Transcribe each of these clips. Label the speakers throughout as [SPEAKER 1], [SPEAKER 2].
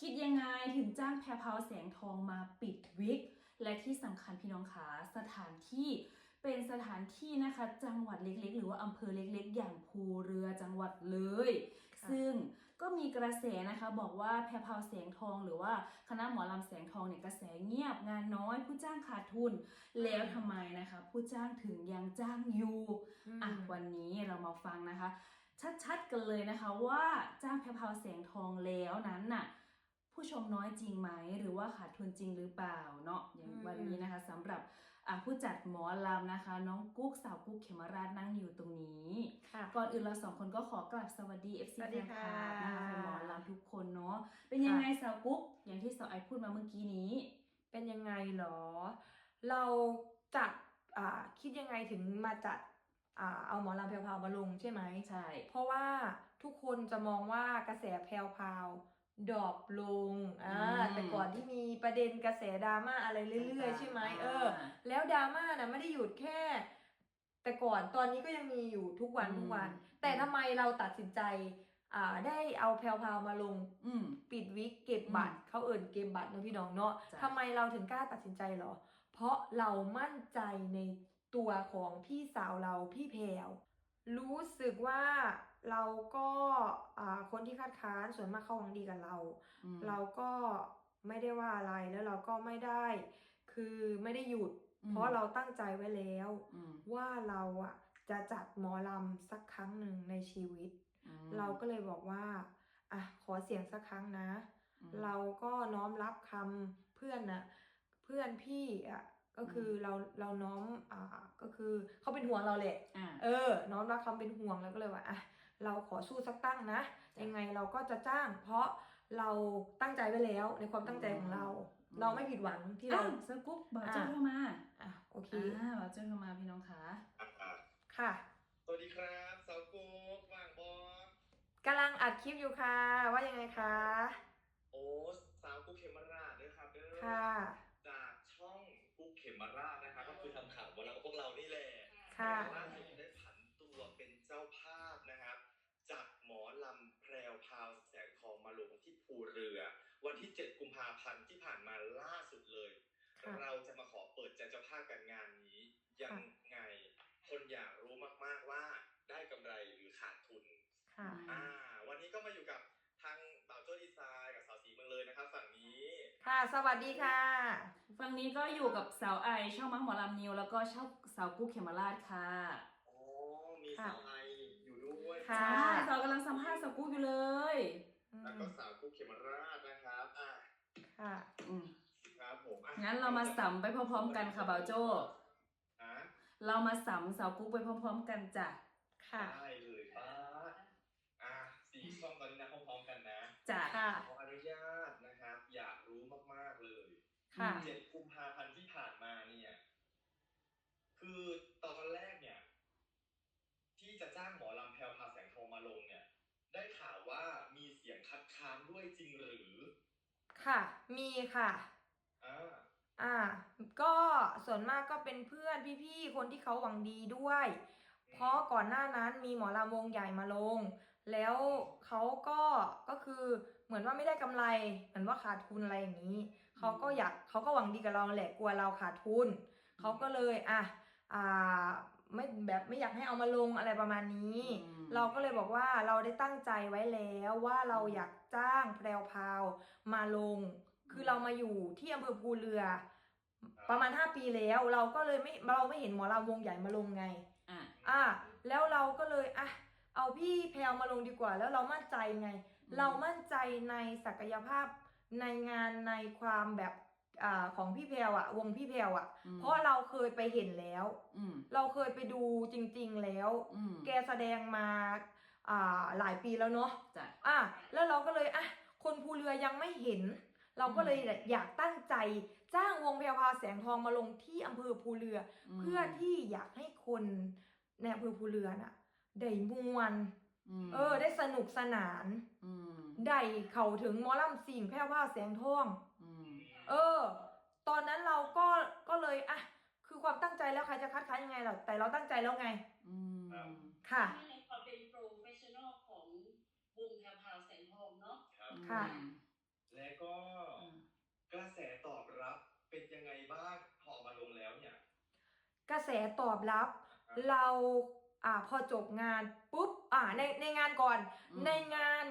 [SPEAKER 1] คิดยังไงถึงจ้างแพรพราวแสงทองมาปิดวิก และที่สำคัญพี่น้องขาสถานที่เป็นสถานที่นะคะจังหวัดเล็กๆ หรือว่าอำเภอเล็กๆ อย่างภูเรือจังหวัดเลย
[SPEAKER 2] ค่ะ
[SPEAKER 1] ซึ่งก็มีกระแสนะคะบอกว่าแพรพราวแสงทองหรือว่าคณะหมอลำแสงทองเนี่ยกระแสเงียบงานน้อยผู้จ้างขาดทุน แล้วทำไมนะคะ ผู้จ้างถึงยังจ้างอยู่อะวันนี้เรามาฟังนะคะ ชัดๆกันเลยนะคะว่าจ้างแพรพราวแสงทองแล้วนั้นน่ะ ผู้ชมน้อยจริงไหม หรือว่าขาดทุนจริงหรือเปล่าเนาะอย่าง
[SPEAKER 2] อืม
[SPEAKER 1] วันนี้นะคะสำหรับอะผู้จัดหมอลำนะคะ น้องกุ๊กสาวกุ๊กเขมราชนั่งอยู่ตรงนี้
[SPEAKER 2] ค่ะ
[SPEAKER 1] ก่อนอื่นเราสองคนก็ขอกราบสวัสดี FC
[SPEAKER 2] สวัส
[SPEAKER 1] แฟ
[SPEAKER 2] ดี
[SPEAKER 1] นค
[SPEAKER 2] ค่ะ
[SPEAKER 1] ลับนะคะแฟนหมอลำทุกคนเนาะเป็นยังไงสาวกุ๊กอย่างที่สาวไอพูดมาเมื่อกี้นี้
[SPEAKER 2] เป็นยังไงเหรอ เราจัดอ่าคิดยังไงถึงมาจัดอ่าเอาหมอลำแพรวๆมาลงใช่ไหม
[SPEAKER 1] ใช่
[SPEAKER 2] เพราะว่าทุกคนจะมองว่ากระแสแพรวๆ ดรอปลงอ่า
[SPEAKER 1] อืม
[SPEAKER 2] แต่ก่อนที่มีประเด็นกระแสดราม่าอะไรเรื่อย ๆ ใช่ไหมเออแล้วดราม่านะไม่ได้หยุดแค่ แต่ก่อนตอนนี้ก็ยังมีอยู่ทุกวัน
[SPEAKER 1] อืม
[SPEAKER 2] ทุกวัน แต่ทำไมเราตัดสินใจ อ่าได้เอาแพรวๆมาลง
[SPEAKER 1] อืม
[SPEAKER 2] ปิดวิกเก็บบัตร
[SPEAKER 1] อืม
[SPEAKER 2] เขาเอิ่นเก็บบัตรนะพี่น้องเนาะ
[SPEAKER 1] จ้ะ
[SPEAKER 2] ทำไมเราถึงกล้าตัดสินใจเหรอ เพราะเรามั่นใจในตัวของพี่สาวเราพี่แพรว รู้สึกว่าเราก็อ่าคนที่คัดค้านส่วนมากเขาหวังดีกับเรา
[SPEAKER 1] อืม
[SPEAKER 2] เราก็ไม่ได้ว่าอะไรแล้วเราก็ไม่ได้ คือไม่ได้หยุด
[SPEAKER 1] อืม
[SPEAKER 2] เพราะเราตั้งใจไว้แล้ว
[SPEAKER 1] อืม
[SPEAKER 2] ว่าเราอะจะจัดหมอลำสักครั้งหนึ่งในชีวิต
[SPEAKER 1] อืม
[SPEAKER 2] เราก็เลยบอกว่าอะขอเสียงสักครั้งนะ
[SPEAKER 1] อืม
[SPEAKER 2] เราก็น้อมรับคำเพื่อนนะเพื่อนพี่อะ ก็คือเราเราน้อมอ่าก็คือเขาเป็นห่วงเราแหละ
[SPEAKER 1] อ่า
[SPEAKER 2] เออ น้อมรับคำเป็นห่วงแล้วก็เลยว่าอะเราขอสู้สักตั้งนะ
[SPEAKER 1] จ้ะ
[SPEAKER 2] ยังไงเราก็จะจ้าง เพราะเราตั้งใจไว้แล้วในความตั้งใจของเรา
[SPEAKER 1] อืม
[SPEAKER 2] เราไม่ผิดหวังที่
[SPEAKER 1] อ้า
[SPEAKER 2] เรา
[SPEAKER 1] วสกุ๊กบอกเจ้า
[SPEAKER 2] อะ
[SPEAKER 1] เข้ามา
[SPEAKER 2] อะโอเค
[SPEAKER 1] อ่าบอกเจ้าเข้ามาพี่น้องคะ
[SPEAKER 3] อะ
[SPEAKER 2] ค่ะ
[SPEAKER 3] สวัสดีครับสาวกุ๊กว่างบอส
[SPEAKER 2] กำลังอัดคลิปอยู่ค่ะ ว่ายังไงคะ
[SPEAKER 3] โอ้สาวกุ๊กเขมราชด้วยครับเด้อ
[SPEAKER 2] ค่ะ
[SPEAKER 3] จากช่อง กุ๊กเขมราชนะครับก็คือทำข่าววันเราพวกเรานี่แหละ
[SPEAKER 2] ค่ะ
[SPEAKER 3] ล่าสุดได้ผันตัวเป็นเจ้าภาพนะครับจัดหมอลำแพรวพราวแสงทองมาลงที่ภูเรือ วันที่ 7 กุมภาพันธ์ที่ผ่านมาล่าสุดเลย
[SPEAKER 2] ค่ะ
[SPEAKER 3] เราจะมาขอเปิดใจเจ้าภาพกันงานนี้ยังไง คนอยากรู้มากๆว่าได้กำไรหรือขาดทุน
[SPEAKER 2] ค่ะ
[SPEAKER 3] อ่า วันนี้ก็มาอยู่กับทางบ่าวโจ้ดีไซน์กับสาวสีเมืองเลยนะครับ ฝั่งนี้
[SPEAKER 2] ค่ะ สวัสดีค่ะ
[SPEAKER 1] ฝั่งนี้ก็อยู่กับสาวไอช่องมังหมอลำนิว แล้วก็ช่องสาวกุ๊กเขมราชค่ะ
[SPEAKER 3] อ๋อ มีสาวไออยู่ด้วย
[SPEAKER 2] ค่ะ
[SPEAKER 1] ใช่สาวกำลังสัมภาษณ์สาวกุ๊กอยู่เลย
[SPEAKER 2] อื
[SPEAKER 3] แล้ว
[SPEAKER 2] ม
[SPEAKER 3] ก็สาวกุ๊กเขมราชนะครับ อะ
[SPEAKER 2] ค่ะ
[SPEAKER 1] อืม
[SPEAKER 3] ครับผมอะ
[SPEAKER 1] งั้นเรามาสัมไปพร้อมๆกันค่ะบ่าวโจ้
[SPEAKER 3] อะ
[SPEAKER 1] เรามาสัมสาวกุ๊กไปพร้อมๆกันจ้ะ
[SPEAKER 2] ค่ะ
[SPEAKER 3] ได้เลยป้าดอะสี่ช่องตอนนี้นะพร้อมๆกันนะ
[SPEAKER 1] จ้ะ
[SPEAKER 2] ค่ะ
[SPEAKER 3] ขออนุญาตนะครับ อยากรู้มากๆเลย
[SPEAKER 2] ค่ะ
[SPEAKER 3] เจ็ดกุมภาพันธ์ที่ผ่านมาเนี่ย คือตอนแรกเนี่ย ที่จะจ้างหมอลำแพรวพราวแสงทองมาลงเนี่ย ได้ข่าวว่ามีเสียงคัดค้านด้วยจริงหรือ
[SPEAKER 2] ค่ะ มีค่ะ
[SPEAKER 3] อ่า
[SPEAKER 2] อ่า ก็ส่วนมากก็เป็นเพื่อนพี่ๆ คนที่เขาหวังดีด้วย เพราะก่อนหน้านั้นมีหมอลำวงใหญ่มาลง แล้วเขาก็ก็คือ เหมือนว่าไม่ได้กำไรเหมือนว่าขาดทุนอะไรอย่างนี้เขาก็อยากเขาก็หวังดีกับเราแหละกลัวเราขาดทุนเขาก็เลยอะอ่าไม่แบบไม่อยากให้เอามาลงอะไรประมาณนี้
[SPEAKER 1] อืม
[SPEAKER 2] เราก็เลยบอกว่าเราได้ตั้งใจไว้แล้วว่าเราอยากจ้างแพรวพราวมาลง คือเรามาอยู่ที่อำเภอภูเรือ ประมาณ5ปีแล้ว เราก็เลยไม่เราไม่เห็นหมอลำวงใหญ่มาลงไง
[SPEAKER 1] อะ
[SPEAKER 2] อะแล้วเราก็เลยอะเอาพี่แพรวมาลงดีกว่า แล้วเรามั่นใจไง
[SPEAKER 1] อืม
[SPEAKER 2] เรามั่นใจในศักยภาพในงานในความแบบอ่าของพี่แพรวอะวงพี่แพรวอะ
[SPEAKER 1] อืม
[SPEAKER 2] เพราะเราเคยไปเห็นแล้ว
[SPEAKER 1] อืม
[SPEAKER 2] เราเคยไปดูจริง ๆแล้ว
[SPEAKER 1] อืม
[SPEAKER 2] แกแสดงมาอ่าหลายปีแล้วเนาะ
[SPEAKER 1] จ้ะ
[SPEAKER 2] อะแล้วเราก็เลยอะคนภูเรือยังไม่เห็น เราก็เลยอยากตั้งใจจ้างวงแพรวพราวแสงทองมาลงที่อำเภอภูเรืออ
[SPEAKER 1] ม
[SPEAKER 2] เพื่อที่อยากให้คนในอำเภอภูเรือน่ะได้มวน
[SPEAKER 1] ม
[SPEAKER 2] เออ ได้สนุกสนาน
[SPEAKER 1] อืม
[SPEAKER 2] ได้เข้าถึงหมอลำสิ่งแพร่วพราวแสงทอง
[SPEAKER 1] อืม
[SPEAKER 2] เออ ตอนนั้นเราก็ก็เลยอะคือความตั้งใจแล้วใครจะคัดค้านยังไงหรอแต่เราตั้งใจแล้วไง
[SPEAKER 1] อืม
[SPEAKER 2] ค่ะ
[SPEAKER 4] ในความเป็นโปรเฟชชั่นอลของวงแพรวพราวแสงทองเนาะ
[SPEAKER 3] ครับ
[SPEAKER 2] ค่ะ
[SPEAKER 3] แรกก็
[SPEAKER 1] อืม
[SPEAKER 3] กระแสตอบรับเป็นยังไงบ้างพอมาลงแล้วเนี่ย
[SPEAKER 2] กระแสตอบรับ เรา อ่าพอจบงานปุ๊บอ่าในในงานก่อน
[SPEAKER 1] อืม
[SPEAKER 2] ในงาน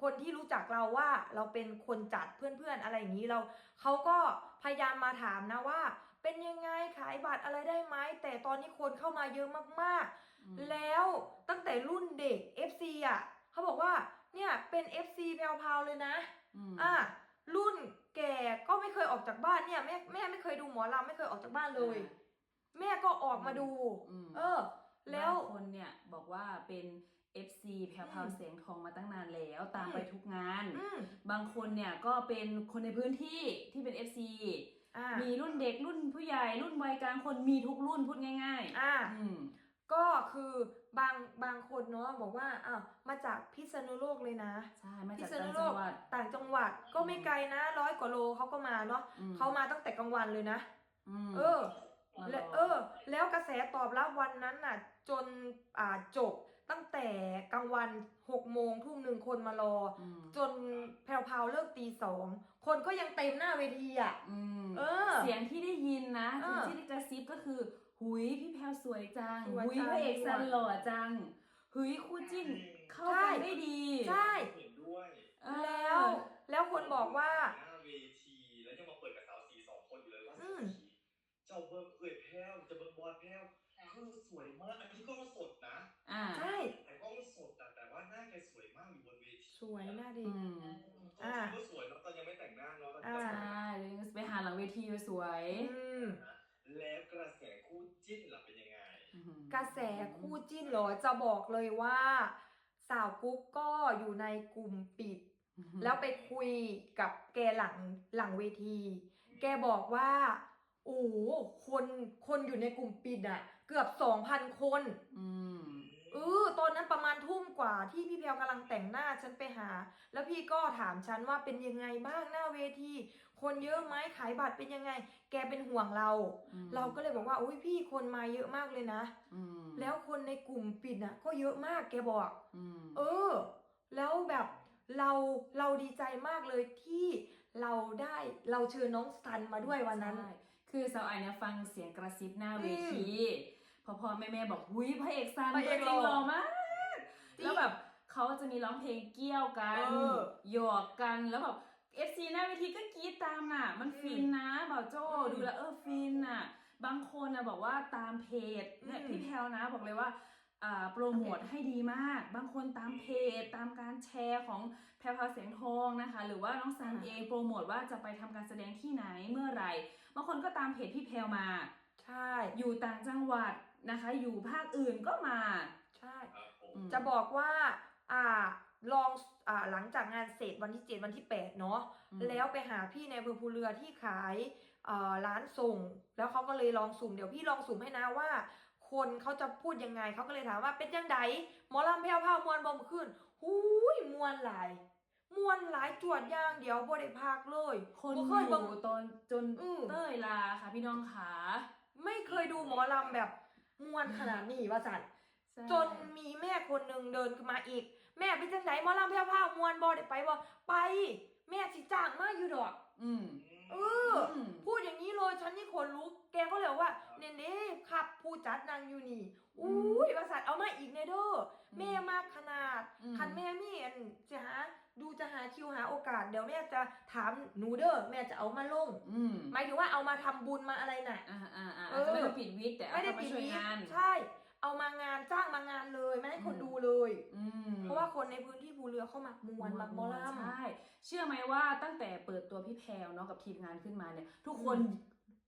[SPEAKER 2] คนที่รู้จักเราว่าเราเป็นคนจัดเพื่อนๆอะไรอย่างนี้เราเขาก็พยายามมาถามนะว่า เป็นยังไงขายบัตรอะไรได้ไหมแต่ตอนนี้คนเข้ามาเยอะมาก
[SPEAKER 1] อืม
[SPEAKER 2] ๆแล้วตั้งแต่รุ่นเด็ก FC อะเขาบอกว่าเนี่ยเป็น FC แพรวๆเลยนะ
[SPEAKER 1] ม
[SPEAKER 2] อะรุ่นแก่ก็ไม่เคยออกจากบ้านเนี่ยแม่แม่ไม่เคยดูหมอลำไม่เคยออกจากบ้านเลย แม่ก็ออกมาดู
[SPEAKER 1] อืม
[SPEAKER 2] เออ แล้ว
[SPEAKER 1] บางคนเนี่ยบอกว่าเป็น FC แพรวพราว
[SPEAKER 2] อืม
[SPEAKER 1] เสียงทองมาตั้งนานแล้ว ตาม
[SPEAKER 2] อืม
[SPEAKER 1] ไปทุกงาน
[SPEAKER 2] อืม
[SPEAKER 1] บางคนเนี่ยก็เป็นคนในพื้นที่ที่เป็น FC
[SPEAKER 2] อ่า
[SPEAKER 1] มีรุ่นเด็กรุ่นผู้ใหญ่รุ่นวัยกลางคนมีทุกรุ่นพูดง่าย
[SPEAKER 2] อ่า
[SPEAKER 1] ๆอืม
[SPEAKER 2] ก็คือบางบางคนเนาะบอกว่าอ้าวมาจากพิษณุโลกเลยนะ
[SPEAKER 1] ใช่มา
[SPEAKER 2] พิ
[SPEAKER 1] จาก
[SPEAKER 2] ษ
[SPEAKER 1] ต่า
[SPEAKER 2] ณุ
[SPEAKER 1] ง
[SPEAKER 2] โล
[SPEAKER 1] จัง
[SPEAKER 2] ก
[SPEAKER 1] หวัด
[SPEAKER 2] ต่างจังหวัดก็ไม่ไกลนะร้อยกว่าโลเขาก็มาเนาะ
[SPEAKER 1] อืม
[SPEAKER 2] เขามาตั้งแต่กลางวันเลยนะ
[SPEAKER 1] ม
[SPEAKER 2] เออ
[SPEAKER 1] มาร
[SPEAKER 2] และเออแล้วก ระแสตอบรับวันนั้นน่ะจนอ่าจบตั้งแต่กลางวันหกโมงทุ่มหนึ่งคนมารอ
[SPEAKER 1] ม
[SPEAKER 2] จนแพรวๆเลิกตีสองคนก็ยังเต็มหน้าเวทีอะ
[SPEAKER 1] อืม
[SPEAKER 2] เออ
[SPEAKER 1] เสียงที่ได้ยินนะ
[SPEAKER 2] เออ
[SPEAKER 1] ที่ได้กระซิบก็คือ หุยพี่แพรวสวยจัง
[SPEAKER 2] สวย
[SPEAKER 1] หุย
[SPEAKER 2] จัง
[SPEAKER 1] พระเอกซันหล่อจัง หุยคู่จิ้นเข้า
[SPEAKER 2] ใช่
[SPEAKER 1] กันได้ดี
[SPEAKER 2] ใช่
[SPEAKER 3] เห็นด้วย
[SPEAKER 1] เออ
[SPEAKER 2] แล้วแล้วคนบอกว่า
[SPEAKER 3] คือสวยมากอันนี้ก็สดนะ
[SPEAKER 1] อ่า
[SPEAKER 2] ใช่
[SPEAKER 3] แต่ก็สดแต่แต่ว่าหน้าแกสวยมากอยู่บนเวที
[SPEAKER 2] สวยหน้าดี
[SPEAKER 1] อืม
[SPEAKER 2] อ่า
[SPEAKER 3] ตอนก็สวยแล้วตอนยังไม่แต่งหน้าเนาะตอน
[SPEAKER 2] อ่า
[SPEAKER 3] จะ
[SPEAKER 1] ใช่ไปหาหลังเวทีสวย
[SPEAKER 2] อืม
[SPEAKER 3] แล้วกระแสคู่จิ้นล่ะเป็นยังไง
[SPEAKER 2] กระแสคู่จิ้นเหรอจะบอกเลยว่า สาวกุ๊กก็อยู่ในกลุ่มปิดแล้วไปคุยกับแกหลังหลังเวที แกบอกว่า โอ้โหคนคนอยู่ในกลุ่มปิดอะ เกือบสองพันคน
[SPEAKER 1] อืม
[SPEAKER 2] เออตอนนั้นประมาณทุ่มกว่าที่พี่เพียวกำลังแต่งหน้าฉันไปหา แล้วพี่ก็ถามฉันว่าเป็นยังไงบ้างหน้าเวที คนเยอะไหมขายบัตรเป็นยังไง แกเป็นห่วงเรา
[SPEAKER 1] อืม
[SPEAKER 2] เราก็เลยบอกว่าอุ้ยพี่คนมาเยอะมากเลยนะ
[SPEAKER 1] อืม
[SPEAKER 2] แล้วคนในกลุ่มปิดน่ะ ก็เยอะมากแกบอก
[SPEAKER 1] อืม
[SPEAKER 2] เออ แล้วแบบเราเราดีใจมากเลยที่เราได้เราเชิญน้องสันมาด้วยวันนั้น
[SPEAKER 1] ใช่คือสาวไอเนี่ยฟังเสียงกระซิบหน้าเวที พอพ่อแม่แม่บอกหุยพระเอกซัน
[SPEAKER 2] พระเอก
[SPEAKER 1] ตัวจริง
[SPEAKER 2] ห
[SPEAKER 1] ห
[SPEAKER 2] ล่
[SPEAKER 1] ล่
[SPEAKER 2] อ
[SPEAKER 1] อมาก แล้วแบบเขาจะมีร้องเพลงเกี่ยวกัน
[SPEAKER 2] เออ
[SPEAKER 1] หยอกกันแล้วแบบเอฟซีหน้าเวทีก็กรี๊ดตามน่ะ มันฟินนะบ่าวโจ้
[SPEAKER 2] อืม
[SPEAKER 1] ดูแล้วเออฟินน่ะ บางคนนะบอกว่าตามเพจเนี่ย
[SPEAKER 2] อืม
[SPEAKER 1] พี่แพลวนะบอกเลยว่าอ่าโปรโมทให้ดีมาก บางคนตามเพจ ตามการแชร์ของแพรวพราวเสียงทองนะคะ หรือว่าน้องซัน
[SPEAKER 2] อ่า
[SPEAKER 1] เองโปรโมทว่าจะไปทำการแสดงที่ไหนเมื่อไหร่บางคนก็ตามเพจพี่แพลวมา
[SPEAKER 2] ใช่
[SPEAKER 1] อยู่ต่างจังหวัด นะคะ อยู่ภาคอื่นก็มา
[SPEAKER 2] ใช่
[SPEAKER 3] ครับผม
[SPEAKER 1] อืม
[SPEAKER 2] จะบอกว่า อ่า ลอง อ่า หลังจากงานเสร็จวันที่7วันที่8เนาะ
[SPEAKER 1] อืม
[SPEAKER 2] แล้วไปหาพี่ในอำเภอภูเรือที่ขายอ่าร้านส่ง แล้วเขาก็เลยลองสุ่ม เดี๋ยวพี่ลองสุ่มให้นะว่า คนเขาจะพูดยังไง เขาก็เลยถามว่าเป็นยังไงหมอลำแพ้วพราวมวนบอมขึ้นหูยมวนหลาย มวนหลายจวดอย่างเดียวบ่ได้พักเลย
[SPEAKER 1] คน
[SPEAKER 2] บ่
[SPEAKER 1] อ
[SPEAKER 2] เคยเบิ่ง
[SPEAKER 1] ยู่ตอนจน
[SPEAKER 2] อืม
[SPEAKER 1] เต้ยลาค่ะพี่น้องขา
[SPEAKER 2] ไม่เคยดูหมอลำแบบ มวนขนาดนี้ว่าสัน
[SPEAKER 1] ใช่
[SPEAKER 2] จนมีแม่คนหนึ่งเดินขึ้นมาอีก แม่ไปจังไหนหมอลำแพ้วพราวมวนบ่ได้ไปบ่ไป แม่สิจ้างมาอยู่ดอก
[SPEAKER 1] อืม
[SPEAKER 2] เออ
[SPEAKER 1] อืม
[SPEAKER 2] พูดอย่างนี้เลยฉันนี่ขนลุก แกก็เลยว่าเนเน่ขับผู้จัดนางอยู่นี่อุ้ยประสาทเอามาอีกในเด้ออ
[SPEAKER 1] ม
[SPEAKER 2] แม่มากขนาด
[SPEAKER 1] อืม
[SPEAKER 2] คันแม่มีอันจะหาดูจะหาคิวหาโอกาสเดี๋ยวแม่จะถามหนูเด้อแม่จะเอามาลง
[SPEAKER 1] อืม
[SPEAKER 2] หมายถึงว่าเอามาทำบุญมาอะไรน่ะ
[SPEAKER 1] อ่าอ่าอ่า
[SPEAKER 2] เอ
[SPEAKER 1] อาจ
[SPEAKER 2] อ
[SPEAKER 1] จะไม่ได้ปิดวิกแต่เอา
[SPEAKER 2] ไม่ได้
[SPEAKER 1] เข้ามา
[SPEAKER 2] ปิด
[SPEAKER 1] ช่วย
[SPEAKER 2] วิก
[SPEAKER 1] งาน
[SPEAKER 2] ใช่ เอามางานจ้างมางานเลยไม่ให้คน
[SPEAKER 1] อืม
[SPEAKER 2] ดูเลย
[SPEAKER 1] อืม
[SPEAKER 2] เพราะว่าคนในพื้นที่ภูเรือเข้ามักมวนมักหมอลำ
[SPEAKER 1] ใช่เชื่อไหมว่าตั้งแต่เปิดตัวพี่แพลวเนาะกับทีมงานขึ้นมาเนี่ย ทุกคน
[SPEAKER 2] อืม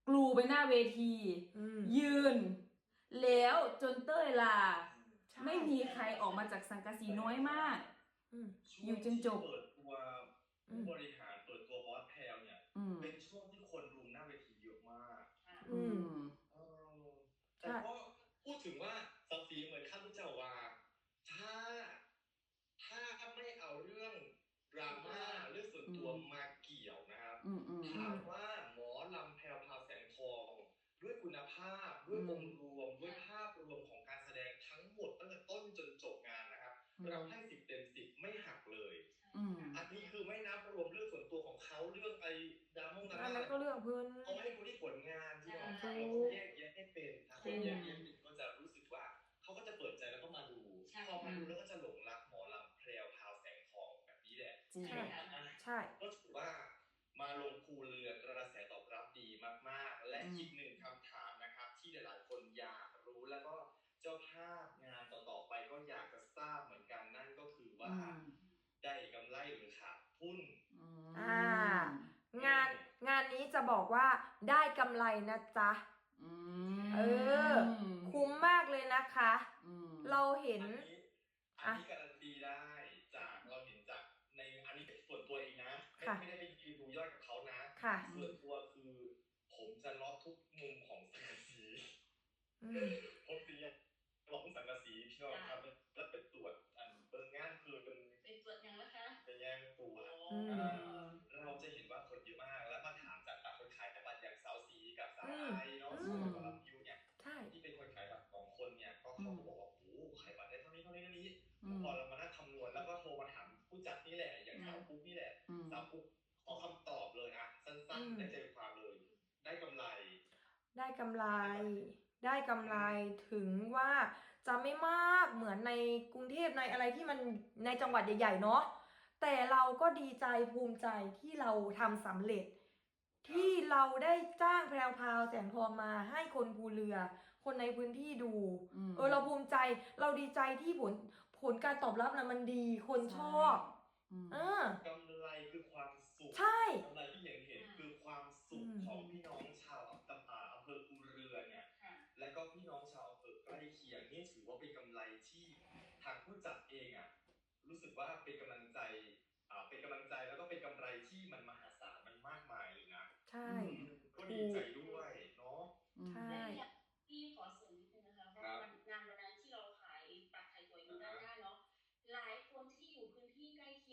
[SPEAKER 1] กลูไปหน้าเวที
[SPEAKER 2] อืม
[SPEAKER 1] ยืน แล้วจนเต้ยลา
[SPEAKER 2] ใช่
[SPEAKER 1] ไม่มีใครออกมาจากสังกะสีน้อยมาก
[SPEAKER 2] อืม
[SPEAKER 1] อยู่จนจบ
[SPEAKER 3] เปิด ตัว
[SPEAKER 2] อื
[SPEAKER 3] ผู้
[SPEAKER 2] ม
[SPEAKER 3] บริหารเปิดตัวบอสแพลวเนี่ย
[SPEAKER 1] อืม
[SPEAKER 3] เป็นช่วงที่คนรุมหน้าเวทีเยอะมาก
[SPEAKER 2] อืม
[SPEAKER 3] เออแต่ก็พูดถึงว่าสังสีเหมือนข้าพเจ้าว่า ถ้าถ้าไม่เอาเรื่องดราม่าเรื่องส่วนตัว
[SPEAKER 1] อืม
[SPEAKER 3] มาเกี่ยวนะครับ
[SPEAKER 1] อืมอืม
[SPEAKER 3] ถามว่าหมอลำแพรวพราวแสงทอง ด้วยคุณภาพด้วย
[SPEAKER 1] อืม
[SPEAKER 3] องค์รวม ด้วยภาพรวมของการแสดงทั้งหมดตั้งแต่ต้นจนจบงานนะครับ
[SPEAKER 1] อืม
[SPEAKER 3] เราให้สิบเต็มสิบ ไม่หักเลย
[SPEAKER 1] อืม
[SPEAKER 3] อันนี้คือไม่นับรวมเรื่องส่วนตัวของเขาเรื่องไอ้ดราม่งดรา
[SPEAKER 2] อัน
[SPEAKER 3] ม่า
[SPEAKER 2] นั้นก็เรื่องเพื่อน
[SPEAKER 3] เขาให้คนที่ผลงานที่เรา
[SPEAKER 2] ใช่
[SPEAKER 3] แยกแยะให้เป็นถ้าคนแยกแยะเป็นก็จะรู้สึกว่าเขาก็จะเปิดใจแล้วก็มาดู
[SPEAKER 4] ใช่
[SPEAKER 3] พอมาดูแล้วก็จะหลงรักหมอลำแพรวพราวแสงทองแบบนี้แหละ
[SPEAKER 1] จริง
[SPEAKER 4] ใช่ค่ะ
[SPEAKER 2] ใช่
[SPEAKER 3] ก็ถือว่ามาลงภูเรือกระแสตอบรับดีมากๆ และ
[SPEAKER 1] อืม
[SPEAKER 3] อีกหนึ่งคำถามนะครับ ที่หลายๆคนอยากรู้แล้วก็เจ้าภาพงานต่อๆไปก็อยากจะทราบเหมือนกันนั่นก็คือว่า
[SPEAKER 1] อืม
[SPEAKER 3] ได้กำไรหรือขาดทุน
[SPEAKER 1] อืม
[SPEAKER 2] อ่า งานงานนี้จะบอกว่าได้กำไรนะจ๊ะ
[SPEAKER 1] อืม
[SPEAKER 2] เออ คุ้มมากเลยนะคะ
[SPEAKER 1] อืม
[SPEAKER 2] เราเห็น
[SPEAKER 3] อันนี้อันนี้การันตีได้จากเราเห็นจากในอันนี้เป็นส่วนตัวเองนะไม่
[SPEAKER 2] ค่ะ
[SPEAKER 3] ไม่ได้ไปยืนดูยอดกับเขานะ
[SPEAKER 2] ค่ะ
[SPEAKER 3] ส่วนตัวคือ ผมจะล็อกทุกมุมของสังกะสี
[SPEAKER 2] อืม
[SPEAKER 3] ผมสีล็อกสังกะสีพี่น้องครับแล้วไปตรวจอันเบิ้งงานคือเป็น
[SPEAKER 4] เป็นตรวจยังนะคะ
[SPEAKER 3] ไปแย่งตัว
[SPEAKER 2] อืม
[SPEAKER 3] อ่าเราจ พอเรา
[SPEAKER 1] มา
[SPEAKER 3] นั่งคำนวณแล้วก็โทรมาถามผู้จัดนี่แหละ อย่างสาวปุ๊กนี่แหละ
[SPEAKER 1] อืม
[SPEAKER 3] สาวปุ๊กขอคำตอบเลยอะสั้น
[SPEAKER 2] อืม
[SPEAKER 3] ๆได้ใจความเลย ได้กำไร
[SPEAKER 2] ได้กำไร ได้กำไรถึงว่าจะไม่มากเหมือนในกรุงเทพในอะไรที่มันในจังหวัดใหญ่ๆเนาะแต่เราก็ดีใจภูมิใจที่เราทำสำเร็จ ที่เราได้จ้างแพรวพราวแสงทองมาให้คนภูเรือ คนในพื้นที่ดู
[SPEAKER 1] ม
[SPEAKER 2] เออเราภูมิใจเราดีใจที่ผล ผลการตอบรับนะมันดี คนชอบ
[SPEAKER 1] อืม
[SPEAKER 2] เออ
[SPEAKER 3] กำไรคือความสุข
[SPEAKER 2] ใช่
[SPEAKER 3] กำไรที่เห็นเห็นคือความสุข
[SPEAKER 2] อืม
[SPEAKER 3] ของพี่น้องชาวอำเภออำเภอภูเรือเนี่ย
[SPEAKER 4] ค่ะ
[SPEAKER 3] และก็พี่น้องชาวอำเภอใกล้เคียงนี่ถือว่าเป็นกำไรที่ทางผู้จัดเองอะรู้สึกว่าเป็นกำลังใจอ่าเป็นกำลังใจแล้วก็เป็นกำไรที่มันมหาศาลมันมากมายเลยนะ
[SPEAKER 2] ใช่
[SPEAKER 3] ก็ดีใจด้วย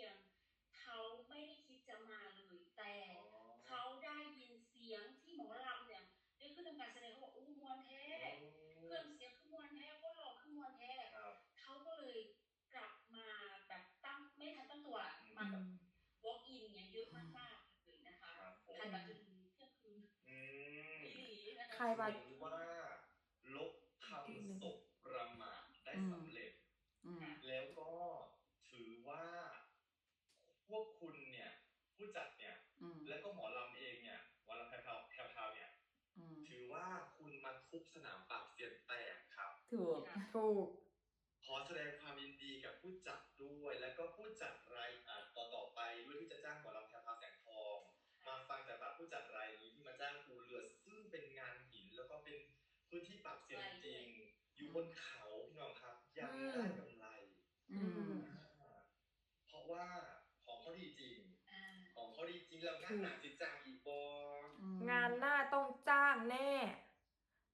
[SPEAKER 4] คียง เขาไม่ได้คิดจะมาเลยแต่เขาได้ยินเสียงที่หมอลำเนี่ยได้ขึ้นทำการแสดงเขาบอกอู้มวนแท้เครื่องเสียงขึ้นมวนแท้ก็หล่อขึ้นมวนแท้
[SPEAKER 3] ครับ
[SPEAKER 4] เขาก็เลยกลับมาแบบตั้งไม่ทันตั้งตัวอะมาแบบ walk in เนี่ยเยอะมากๆเลยนะคะ
[SPEAKER 3] ครับผม
[SPEAKER 4] ขายบัตรจนถึงเที่ยงคืน
[SPEAKER 3] อืม
[SPEAKER 4] อีหลีนะคะ
[SPEAKER 2] ขายบัตร
[SPEAKER 3] ถือว่าลบคำศพประมาทได้สำเร็จ
[SPEAKER 1] อืม
[SPEAKER 3] แล้วก็ถือว่าพ วกคุณเนี่ย ผู้จัดเนี่ย
[SPEAKER 1] อืม
[SPEAKER 3] แล้วก็หมอลำเองเนี่ยหมอลำแพรวแพรวแพรวเนี่ย
[SPEAKER 1] อืม
[SPEAKER 3] ถือว่าคุณมาทุบสนามปราบเสียนแตกครับ
[SPEAKER 1] ถูก
[SPEAKER 4] ค่ะ
[SPEAKER 2] ถูก
[SPEAKER 3] ขอแสดงความยินดีกับผู้จัดด้วย แล้วก็ผู้จัดรายอ่าต่อต่อๆไปด้วยที่จะจ้างหมอลำแพรวพราวแสงทอง มาฟังจากปากผู้จัดรายนี้ที่มาจ้างปูเรือซึ่งเป็นงานหินแล้วก็เป็นพื้นที่ปราบเสียนจริงอยู่บนเขาพี่น้องครับ ยัง
[SPEAKER 2] อืม
[SPEAKER 3] ได้กำไร
[SPEAKER 1] อืม
[SPEAKER 3] เพราะว่าของเขาดีจริง
[SPEAKER 4] อ่า
[SPEAKER 3] ของ เขาดีจริงแล้วงานหนักจิตจังอีกบอ
[SPEAKER 1] อืม
[SPEAKER 2] งานหน้าต้องจ้างแน่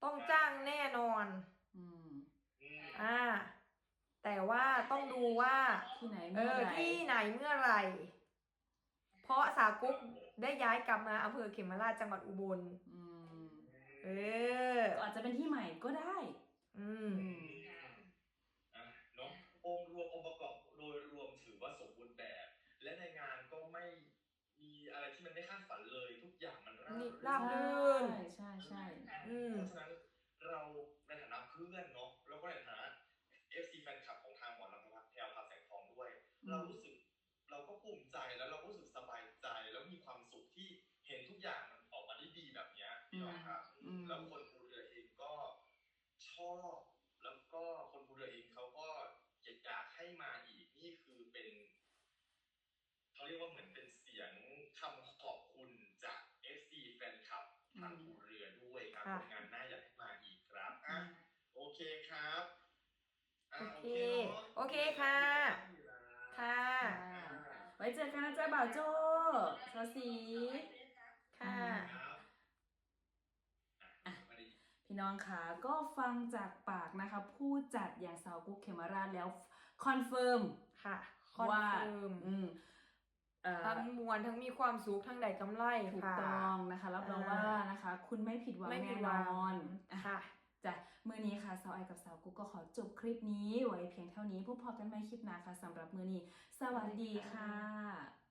[SPEAKER 2] ต้องจ้างแน่นอน
[SPEAKER 1] อืม
[SPEAKER 3] อืม
[SPEAKER 2] อ่า แต่ว่าต้องดูว่า
[SPEAKER 1] ที่ไหน
[SPEAKER 2] เอ
[SPEAKER 1] เมื่อ
[SPEAKER 2] อ
[SPEAKER 1] ไหร่
[SPEAKER 2] ที่ไหนเมื่อไหร่ เพราะสากุ๊กได้ย้ายกลับมาอำเภอเขมราชจังหวัดอุบล
[SPEAKER 1] อืม
[SPEAKER 2] เออ
[SPEAKER 1] ก็อาจจะเป็นที่ใหม่ก็ได้
[SPEAKER 2] อืม
[SPEAKER 1] อืม
[SPEAKER 3] อะเนาะองค์รวมองค์ประกอบโดยรวมถือว่าสมบูรณ์แบบ และในงานก็ไม่มีอะ ไรที่มันไม่คาดฝันเลยทุกอย่างมันราบ
[SPEAKER 2] นี่
[SPEAKER 3] รื่น
[SPEAKER 2] ราบรื่น
[SPEAKER 1] ใช่ใช่ใช่
[SPEAKER 2] อืม
[SPEAKER 3] เพราะฉะนั้นเราในฐานะเพื่อนเนาะแล้วก็ในฐานะ FC แฟนคลับของทางหมอลำพักแพรวพราวแสงทองด้วย
[SPEAKER 1] อืม
[SPEAKER 3] เรารู้สึกเราก็ภูมิใจแล้วเราก็รู้สึกสบายใจแล้วมีความสุขที่เห็นทุกอย่างมันออกมาได้ดีแบบเนี้ยพี่น้องครับ
[SPEAKER 1] อืม
[SPEAKER 3] แล้วคนภูเรือเองก็ชอบ แล้วก็คนภูเรือเองเขาก็อยากให้มาอีกนี่คือเป็นเขาเรียกว่าเหมือนเป็นเสียงคำขอบคุณจาก FC แฟนคลับทางภูเรือด้วยครับ
[SPEAKER 2] ค่ะ
[SPEAKER 3] งานหน้าอยากให้มาอีกครับอะโอเคครับะ
[SPEAKER 2] โอ เค
[SPEAKER 3] เนาะ
[SPEAKER 2] โอเคค่ะค่ะ
[SPEAKER 1] ค่ะ ไว้เจอกันนะจ๊ะบ่าวโจ้สาวสี
[SPEAKER 2] ค่ะ
[SPEAKER 3] ครับอะมาดิ
[SPEAKER 1] พี่น้องคะก็ฟังจากปากนะคะ ผู้จัดอย่างสาวกุ๊กเขมราชแล้วคอนเฟิร์ม
[SPEAKER 2] ค่ะคอน
[SPEAKER 1] ว่า
[SPEAKER 2] เฟิร์ม
[SPEAKER 1] อืมเอ่อ
[SPEAKER 2] ทั้งมวลทั้งมีความสุขทั้งได้กำไร
[SPEAKER 1] ถูก
[SPEAKER 2] ค่ะ
[SPEAKER 1] ต้องนะคะ รับรอง
[SPEAKER 2] อ่า
[SPEAKER 1] ว่านะคะ คุณไม่ผิดหวัง
[SPEAKER 2] ไม่ผิ
[SPEAKER 1] แน่
[SPEAKER 2] ด
[SPEAKER 1] น
[SPEAKER 2] หวั
[SPEAKER 1] องนอะ
[SPEAKER 2] ค่ะ
[SPEAKER 1] จ้ะมือนี้ค่ะสาวไอกับสาวกุ๊กก็ขอจบคลิปนี้ไว้เพียงเท่านี้พบพอกันใหม่คลิปหน้าค่ะสำหรับมือนี้ สวัสดีค่ะ